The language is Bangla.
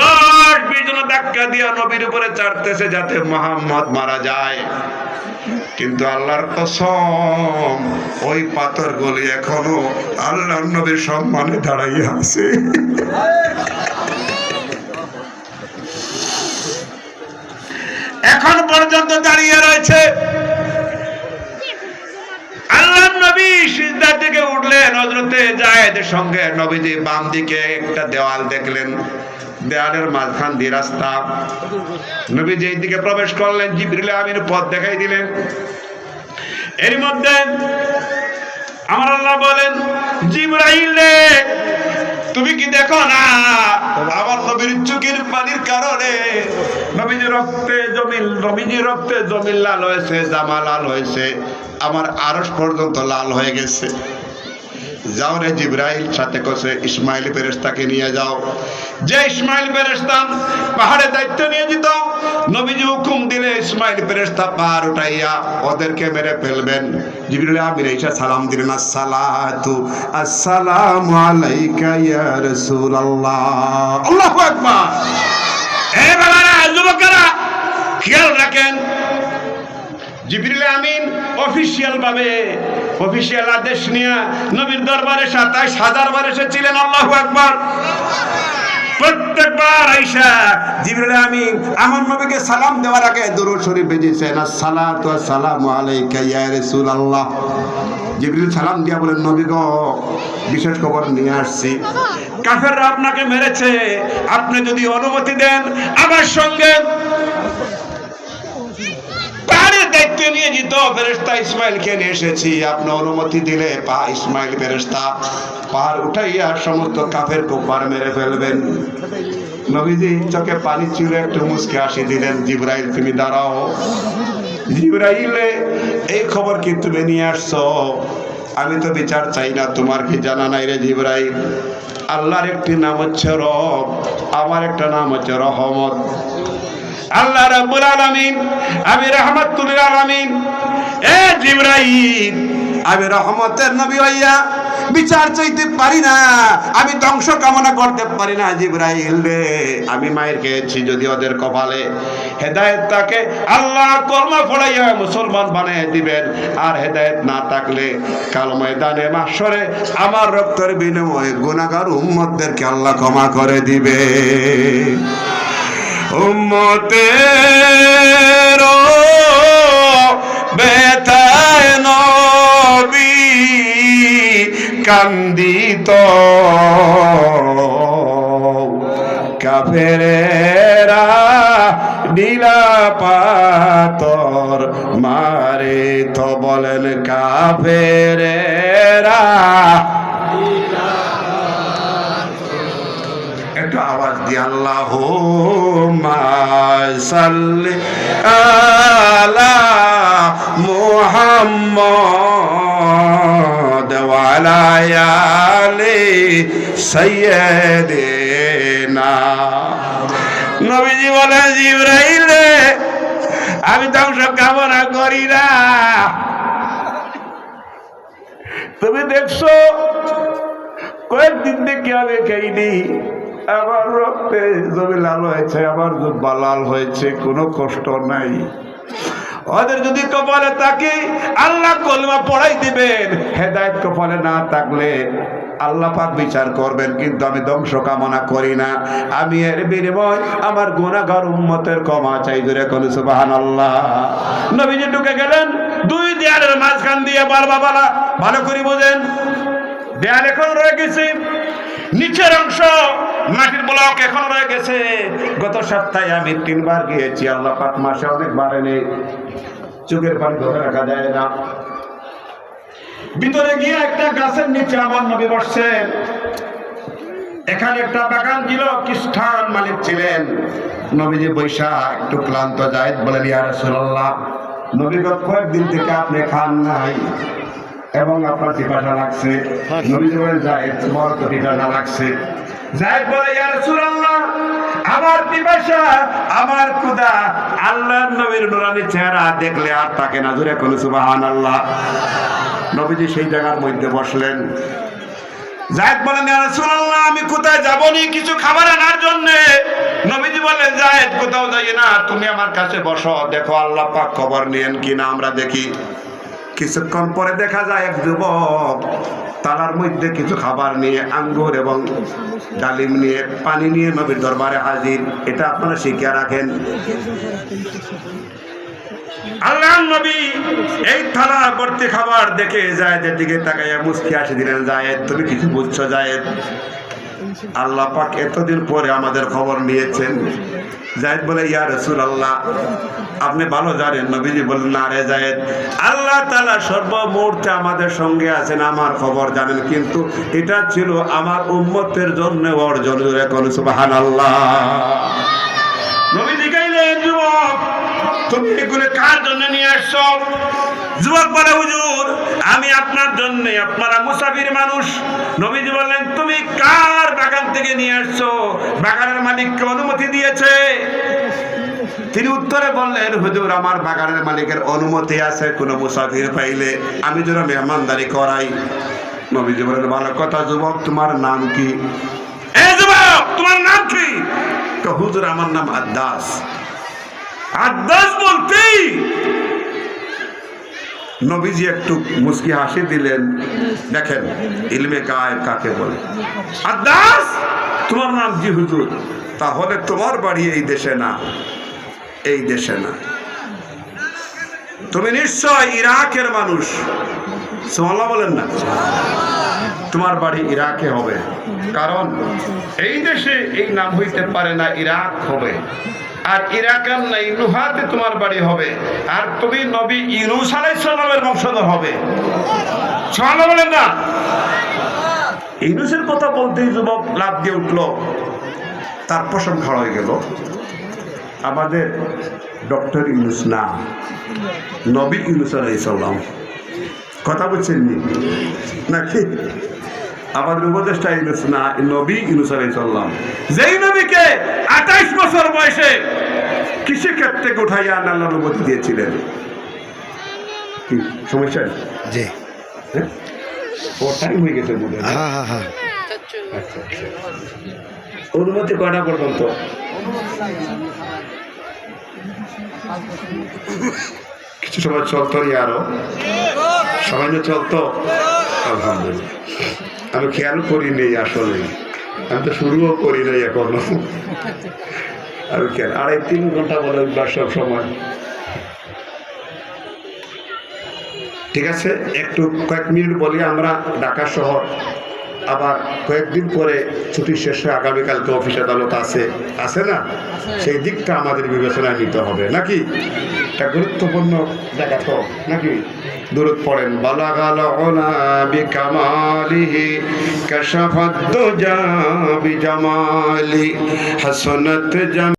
দশ বিশ জন ধাক্কা দিয়া নবীর উপরে চাড়তেছে যাতে মোহাম্মদ মারা যায়। কিন্তু আল্লাহর কসম, ওই পাথর গলি এখনও আল্লাহর নবীর সম্মানে দাঁড়াইয়া আছে। এখন পর্যন্ত দাঁড়িয়ে রয়েছে। আল্লাহ নবী সিজদার দিকে উঠলেন হজরতে জায়েদের সঙ্গে নবীজি বাম দিকে একটা দেওয়াল দেখলেন। দেওয়ালের মাঝখান দিয়ে রাস্তা। নবী যেই দিকে প্রবেশ করলেন, জিবরিল আমির পথ দেখাই দিলেন। এর মধ্যে আমার আল্লাহ বলেন, জিবরাইল তুমি কি দেখো না? আমার নবীর চুকির পানির কারণে নবীজি রক্তে জমিল নবীজি রক্তে জমিল লাল হয়েছে, জামা লাল হয়েছে। আমার আরস পর্যন্ত লাল হয়ে গেছে। যাও রে জিব্রাইল, সাথে কসে ইসমাইল ফেরেস্তাকে নিয়ে যাও। যে ইসমাইল ফেরেস্তা পাহাড়ে দায়িত্ব নিয়ে যেত, নবীজি হুকুম দিলে ইসমাইল ফেরেস্তা পাহাড় উঠাইয়া ওদেরকে মেরে ফেলবেন। জিবরিল আমির ঈসা সালাম দিলেন, আসসালাতু আসসালামু আলাইকা ইয়া রাসূলুল্লাহ। আল্লাহু আকবার। এ বাবারা যুবকেরা, খেয়াল রাখেন, জিবরিল আমিন অফিসিয়াল ভাবে অফিসিয়াল আদেশ নিয়ে নবীর দরবারে সাতাইশ হাজার বার এসেছিলেন, আল্লাহ আকবার। নবীকে সালাম দেওয়ার আগে শরীফ সালাম দিয়া বলেন, নবী বিশেষ খবর নিয়ে আসছি। আপনাকে মেরেছে, আপনি যদি অনুমতি দেন, আমার সঙ্গে দায়িত্ব নিয়ে যেত ফেরেস্তা ইসমাইলকে নিয়ে এসেছি। আপনি অনুমতি দিলে পা ইসমাইল ফেরেস্তা পাহাড় উঠাইয়া সমস্ত কাফের কোপার মেরে ফেলবেন। নবীজি চোখে পানি ছিল একটু মুসকে আসি দিলেন, জিব্রাইল তুমি দাঁড়াও। জিব্রাইলে, এই খবর কি তুমি নিয়ে আসছো? আমি তো বিচার চাই না, তোমার কি জানা নাই রে জিব্রাইল? আল্লাহর একটি নাম হচ্ছে রব, আমার একটা নাম হচ্ছে রহমত। আল্লাহ রাব্বুল আলামিন, আমি রাহমাতুল আলামিন। এ জিবরাইল, আমি রহমতের নবী হইয়া বিচার চাইতে পারি না, আমি ধ্বংস কামনা করতে পারি না জিব্রাইল রে। আমি মায়ের খেয়েছি যদি ওদের কপালে হেদায়েত তাকে আল্লাহ কলমা পড়াইয়া মুসলমান বানিয়ে দিবেন। আর হেদায়েত না থাকলে কাল ময়দানে মাসরে আমার রক্তের বিনিময়ে গুনাহগার উম্মতদেরকে আল্লাহ ক্ষমা করে দিবে। উম্মতের বেতায় নবী কান্দিত। কাফেরেরা নীলা পাতর মারে তো বলেন কাফেরেরা আওয়াজ দিয়ে আল্লাহ সাল্লি আলা মুহাম্মদ ওয়ালা আলি সাইয়্যিদিনা নবীজি বলেন, জিবরাইল আমি ধ্বংস কামনা করি না। তুমি দেখছ, কয়েকদিন থেকে আমি খাইনি আমার রক্তে জমি লাল হয়েছে, আমার জুব্বা লাল হয়েছে, কোনো কষ্ট নাই। ওদের যদি কপালে তাকে আল্লাহ কলমা পড়াই দিবেন। হেদায়ত কপালে না থাকলে আল্লাহ পাক বিচার করবেন, কিন্তু আমি ধ্বংস কামনা করি না। আমি এর বিনিময় আমার গুণাগার উম্মতের ক্ষমা চাই ধরে কোন সুবাহান আল্লাহ নবীজি ঢুকে গেলেন, দুই দেয়ালের মাঝখান দিয়ে বার বাবালা ভালো করে বোঝেন। দেয়াল এখন রয়ে গেছে। নিচের অংশ মাটির ব্লক এখন রয়ে গেছে। গত সপ্তাহে আমি তিনবার গিয়েছি, আল্লাহ পাক মাসে অনেক বাড়েনি চোখের পানি ধরে রাখা যায় না। ভিতরে গিয়ে একটা গাছের নিচে আমার নবী বসছেন। এখানে একটা বাগান ছিল খ্রিস্টান মালিক ছিলেন। নবীজি বৈশা, একটু ক্লান্ত জায়েদ বলেন, ইয়া রাসূলুল্লাহ, নবী গত কয়েকদিন থেকে আপনি খান নাই। এবং আপনার পিপাসা লাগছে। নবীজি বলেন জায়েদ তোমার তো পিপাসা লাগছে। জায়েদ বলে ইয়া রাসূলুল্লাহ আমার পিপাসা আমার ক্ষুধা আল্লাহর নবীর নুরানি চেহারা দেখলে আর তাকে না জুড়ে কোন সুবহানাল্লাহ। নবীজি সেই জায়গার মধ্যে বসলেন। জায়েদ বলেন ইয়া রাসূলুল্লাহ আমি কোথায় যাবনি কিছু খাবার আনার জন্য? জায়েদ কোথাও যাই না তুমি আমার কাছে বসো দেখো আল্লাহ পাক খবর নিয়েন কিনা আমরা দেখি। কিছুক্ষণ পরে দেখা যায় এক যুবক তালার মধ্যে কিছু খাবার নিয়ে, আঙ্গুর এবং ডালিম নিয়ে, পানি নিয়ে নবীর দরবারে হাজির। এটা আপনারা শিখিয়ে রাখেন। আল্লাহ নবী এই থালা ভর্তি খাবার দেখে জায়েদের দিকে তাকাইয়া মুস্কি আসি দিলেন, জায়েদ, তুমি কিছু বুঝছ, জায়েদ? আল্লাহ পাক এতদিন পরে আমাদের খবর নিয়েছেন। জায়েদ বলে, ইয়া রসুল আল্লাহ আপনি ভালো জানেন। নবীজি বললেন, না রে জায়েদ, আল্লাহ তালা সর্ব মুহূর্তে আমাদের সঙ্গে আছেন, আমার খবর জানেন, কিন্তু এটা ছিল আমার উম্মতের জন্য অর্জন। এখন সুবাহান আল্লাহ আমি আপনার জন্য, আপনারা মুসাফির মানুষ। নবীজি বললেন, তুমি থেকে নিয়ে আসছো? বাগানের মালিককে অনুমতি দিয়েছে। তিনি উত্তরে বললেন, হুজুর, আমার বাগানের মালিকের অনুমতি আছে, কোনো মুসাফির পাইলে আমি যেন মেহমানদারি করাই। নবীজি বলেন ভালো কথা, যুবক, তোমার নাম কি? যুবক, তোমার নাম কি? হুজুর, আমার নাম আদাস আদাস বলতেই নবীজি একটু মুসকি হাসি দিলেন। দেখেন, ইলমে গায়েব কাকে বলে? আদাস তোমার নাম জি হুজুর। তাহলে তোমার বাড়ি এই দেশে না, এই দেশে না। তুমি নিশ্চয় ইরাকের মানুষ। সোমাল্লা বলেন না। তোমার বাড়ি ইরাকে হবে। কারণ এই দেশে এই নাম হইতে পারে না, ইরাক হবে। আর ইরাকার নাই, নুহাতে তোমার বাড়ি হবে। আর তুমি নবী ইউনুস আলাইসালামের বংশধর হবে। সোমাল্লাহ বলেন না? ইউনুসের কথা বলতেই যুবক লাভ দিয়ে উঠল। তার পশম খাড়া হয়ে গেল। আমাদের ডক্টর ইউনুস না, নবী ইউনুস আলাইসাল্লাম কথা বলছেন নি? নাকি? আমাদের উপদেষ্টা ইউনুস না নবী ইউনুস আলাইসাল্লাম যেই নবীকে আঠাইশ বছর বয়সে কৃষি ক্ষেত্রে উঠাইয়া আল্লাহ অনুমতি দিয়েছিলেন। কি সমস্যা জি। হ্যাঁ? ও টাইম হয়ে গেছে বোধ হয়। হ্যাঁ হ্যাঁ। আচ্ছা, আচ্ছা। অনুমতি কয়টা পর্যন্ত? কিছু সময় চলতো আরও। না চলতো আলহামদুলিল্লাহ। আমি খেয়াল করি নেই আসলে। আমি তো শুরুও করি নাই এখনও। আমি খেয়াল আড়াই তিন ঘণ্টা বলে সব সময় ঠিক আছে একটু কয়েক মিনিট বলি আমরা ঢাকা শহর। আবার কয়েকদিন পরে ছুটি শেষ হয়ে আগামীকালকে অফিস আদালত আছে। আছে না? সেই দিকটা আমাদের বিবেচনায় নিতে হবে। নাকি? এটা গুরুত্বপূর্ণ জায়গা তো, নাকি? দূরত পড়েন বালাগাল অনাবি কামালিহি কাশাফাত দুজা জামালি হাসনাত জাম